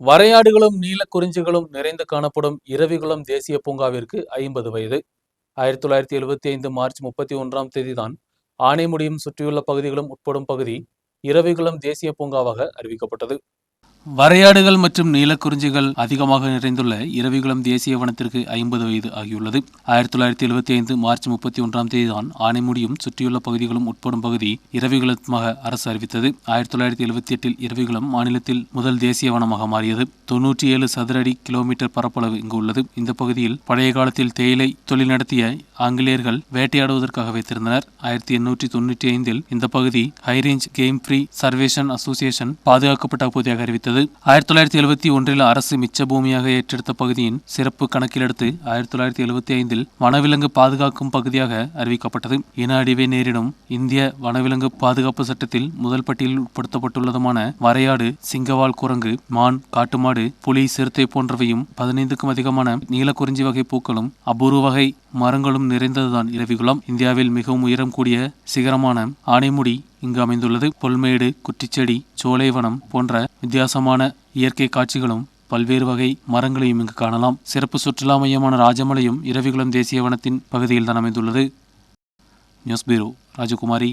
வரையாடுகளும் நீலக்குறிஞ்சிகளும் நிறைந்து காணப்படும் இரவிகுளம் தேசிய பூங்காவிற்கு ஐம்பது வயது. ஆயிரத்தி தொள்ளாயிரத்தி எழுபத்தி ஐந்து மார்ச் முப்பத்தி ஒன்றாம் தேதிதான் ஆனைமுடியும் சுற்றியுள்ள பகுதிகளும் உட்படும் பகுதி இரவிகுளம் தேசிய பூங்காவாக அறிவிக்கப்பட்டது. வரையாடுகள் மற்றும் நீலக்குறிஞ்சிகள் அதிகமாக நிறைந்துள்ள இரவிகுளம் தேசிய வனத்திற்கு ஐம்பது வயது ஆகியுள்ளது. ஆயிரத்தி தொள்ளாயிரத்தி எழுபத்தி ஐந்து மார்ச் முப்பத்தி ஒன்றாம் தேதிதான் ஆனைமுடியும் சுற்றியுள்ள பகுதிகளும் உட்படும் பகுதி இரவிகுளமாக அரசு அறிவித்தது. ஆயிரத்தி தொள்ளாயிரத்தி எழுபத்தி எட்டில் இரவிகுளம் மாநிலத்தில் முதல் தேசிய வனமாக மாறியது. தொன்னூற்றி ஏழு சதுரடி கிலோமீட்டர் பரப்பளவு இங்கு உள்ளது. இந்த பகுதியில் பழைய காலத்தில் தேயிலை தொழில் நடத்திய ஆங்கிலேயர்கள் வேட்டையாடுவதற்காக வைத்திருந்தனர். ஆயிரத்தி எண்ணூற்றி தொண்ணூற்றி ஐந்தில் இந்த பகுதி high range game preservation association பாதுகாக்கப்பட்ட பகுதியாக அறிவித்தது. ஆயிரத்தி தொள்ளாயிரத்தி எழுபத்தி ஒன்றில் அரசு மிச்ச பூமியாக ஏற்றெடுத்த பகுதியின் சிறப்பு கணக்கிலெடுத்து ஆயிரத்தி தொள்ளாயிரத்தி எழுபத்தி ஐந்தில் வனவிலங்கு பாதுகாக்கும் பகுதியாக அறிவிக்கப்பட்டது. இன அடிவை நேரிடும் இந்திய வனவிலங்கு பாதுகாப்பு சட்டத்தில் முதல் பட்டியலில் உட்படுத்தப்பட்டுள்ளதுமான வரையாடு சிங்கவால் குரங்கு மான் காட்டுமாடு புலி சிறுத்தை போன்றவையும் பதினைந்துக்கும் அதிகமான நீலக்குறிஞ்சி வகை பூக்களும் அபூர்வ வகை மரங்களும் நிறைந்ததுதான். இரவிகுளம் இந்தியாவில் மிகவும் உயரம் கூடிய சிகரமான ஆனைமுடி இங்கு அமைந்துள்ளது பொல்மேடு குற்றிச்செடி சோலைவனம் போன்ற வித்தியாசமான இயற்கை காட்சிகளும் பல்வேறு வகை மரங்களையும் இங்கு காணலாம். சிறப்பு சுற்றுலா மையமான ராஜமலையும் இரவிகுளம் தேசிய வனத்தின் பகுதியில் தான் அமைந்துள்ளது. News bureau Rajakumari.